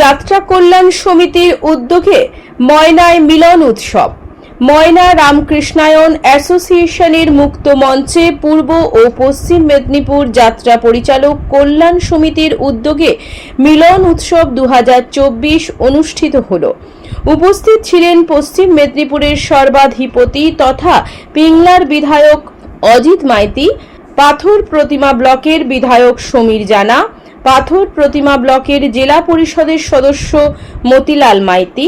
যাত্রা কল্যাণ সমিতির উদ্যোগে ময়নায় মিলন উৎসব। ময়না রামকৃষ্ণায়ন অ্যাসোসিয়েশনের মুক্ত মঞ্চে পূর্ব ও পশ্চিম মেদিনীপুর যাত্রা পরিচালক কল্যাণ সমিতির উদ্যোগে মিলন উৎসব দু হাজার চব্বিশ অনুষ্ঠিত হল। উপস্থিত ছিলেন পশ্চিম মেদিনীপুরের সর্বাধিপতি তথা পিংলার বিধায়ক অজিত মাইতি, পাথর প্রতিমা ব্লকের বিধায়ক সমীর জানা পাথর প্রতিমা ব্লকের জেলা পরিষদের সদস্য মতিলাল মাইতি,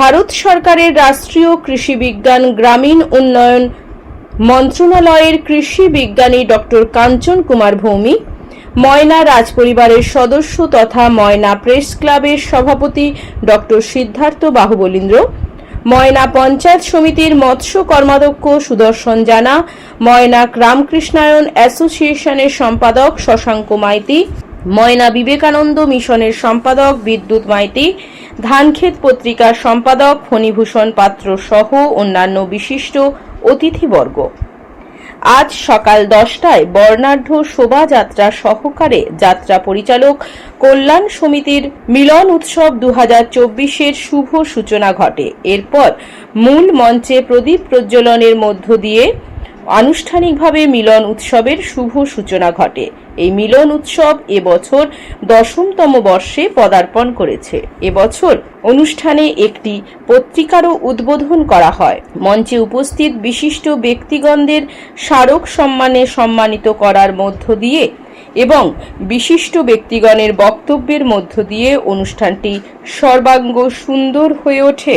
ভারত সরকারের রাষ্ট্রীয় কৃষি বিজ্ঞান গ্রামীণ উন্নয়ন মন্ত্রণালয়ের কৃষি বিজ্ঞানী ডক্টর কাঞ্চন কুমার ভৌমিক ময়না রাজপরিবারের সদস্য তথা ময়না প্রেস ক্লাবের সভাপতি ডক্টর সিদ্ধার্থ বাহুবলীন্দ্র, ময়না পঞ্চায়েত সমিতির মৎস্য কর্মাধ্যক্ষ সুদর্শন জানা, ময়না রামকৃষ্ণায়ন অ্যাসোসিয়েশনের সম্পাদক শশাঙ্ক মাইতি ময়না বিবেকানন্দ মিশনের সম্পাদক, বিদ্যুৎ মাইতি ধানক্ষেত পত্রিকার সম্পাদক, ফণীভূষণ পাত্র সহ অন্যান্য বিশিষ্ট অতিথিবর্গ। আজ সকাল দশটায় বর্ণাঢ্য শোভাযাত্রা সহকারে যাত্রা পরিচালক কল্যাণ সমিতির মিলন উৎসব দু হাজার চব্বিশের শুভ সূচনা ঘটে। এরপর মূল মঞ্চে প্রদীপ প্রজ্বলনের মধ্য দিয়ে আনুষ্ঠানিকভাবে মিলন উৎসবের শুভ সূচনা ঘটে। এই মিলন উৎসব এবছর দশমতম বর্ষে পদার্পণ করেছে। এবছর অনুষ্ঠানে একটি পত্রিকারও উদ্বোধন করা হয়। মঞ্চে উপস্থিত বিশিষ্ট ব্যক্তিগণদের স্মারক সম্মানে সম্মানিত করার মধ্য দিয়ে এবং বিশিষ্ট ব্যক্তিগণের বক্তব্যের মধ্য দিয়ে অনুষ্ঠানটি সর্বাঙ্গ সুন্দর হয়ে ওঠে।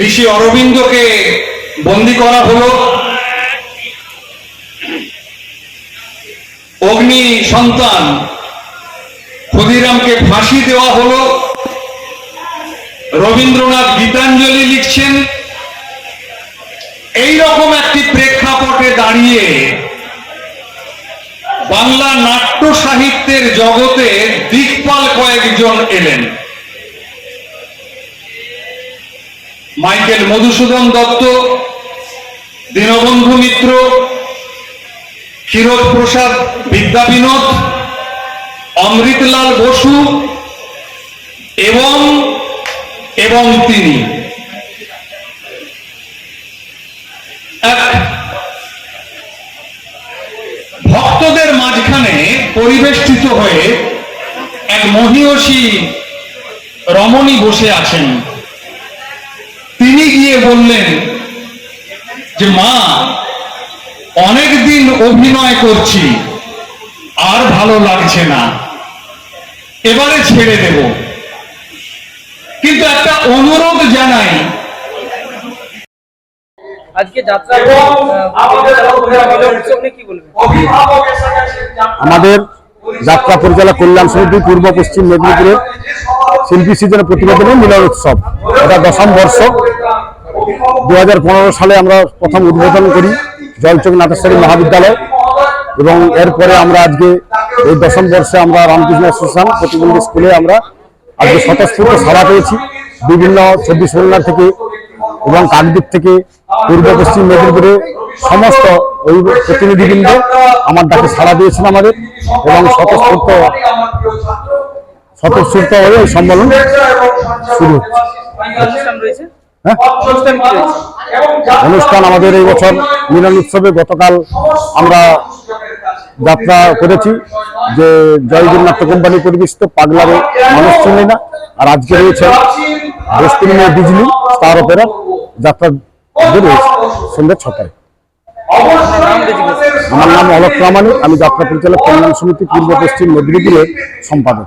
ঋষি অরবিন্দকে বন্দি করা হলো। অগ্নি সন্তান ক্ষুদিরামকে ফাঁসি দেওয়া হলো। রবীন্দ্রনাথ গীতাঞ্জলি লিখছেন এই রকম একটি প্রেক্ষাপটে দাঁড়িয়ে বাংলা নাট্য সাহিত্যের জগতে দিকপাল কয়েকজন এলেন। মাইকেল মধুসূদন দত্ত, দীনবন্ধু মিত্র, ক্ষীরোদ প্রসাদ বিদ্যাবিনোদ অমৃতলাল বসু এবং এবং তিনি। এক, ভক্তদের মাঝখানে পরিবেষ্টিত হয়ে এক মহিয়সী রমণী বসে আছেন। গিয়ে বললেন যে মা অনেকদিন অভিনয় করছি আর ভালো লাগছে না। এবারে ছেড়ে দেব। কিন্তু একটা অনুরোধ জানাই। আজকে যাত্রা কি বলবেন? আমাদের যাত্রা পরিচালক কল্যাণ সমিতি পূর্ব পশ্চিম মেদিনীপুরের শিল্পী সিজনের প্রতিবেদনের মিলন উৎসব। এটা দশম বর্ষ। দু হাজার পনেরো সালে আমরা প্রথম উদ্বোধন করি জলচক নাটেশ্বরী মহাবিদ্যালয় এবং এরপরে আমরা আজকে এই দশম বর্ষে আমরা রামকৃষ্ণ অ্যাসোসিয়েশন প্রতিবন্ধী স্কুলে আমরা আজকে স্বতঃস্ফূর্ত সাড়া পেয়েছি বিভিন্ন চব্বিশ পরগনা থেকে এবং কাকদ্বীপ থেকে পূর্ব পশ্চিম মেদিনীপুরে সমস্ত ওই প্রতিনিধিবৃন্দ আমার ডাকে সাড়া দিয়েছেন আমাদের এবং স্বতঃস্ফূর্ত স্বতঃস্ফূর্ত হয়ে সম্মেলন শুরু হচ্ছে। হ্যাঁ? অনুষ্ঠান আমাদের এই বছর মিলন উৎসবে গতকাল আমরা যাত্রা করেছি যে জয়গুরু নাট্য কোম্পানি পরিবেশিত পাগলারে মানুষ চিনি না, আর আজকে রয়েছে দোস্তিনী মেয়ে বিজলি স্টার অপেরা যাত্রা সন্ধ্যে ছটায়। আমার নাম অলোক প্রামাণিক, আমি যাত্রা পরিচালক কল্যাণ সমিতি পূর্ব পশ্চিম মেদিনীপুরের সম্পাদক।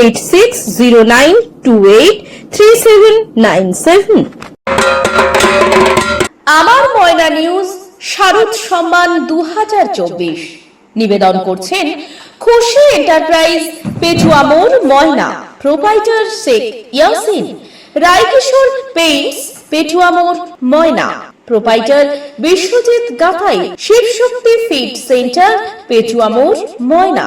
eight six zero nine two eight three seven nine seven আমার ময়না নিউজ, শারদ সম্মান দুহাজার চব্বিশ। নিবেদন করছেন খুশি এন্টারপ্রাইজ, পেটুয়া মোড়, ময়না। প্রোপাইটার শেখ ইয়াসিন। রায়কিশোর পেইন্টস, পেটুয়া মোড়, Moyna. Proprietor Biswajit Gathai, Shibshakti feed centre, Petua মোড়, Moyna.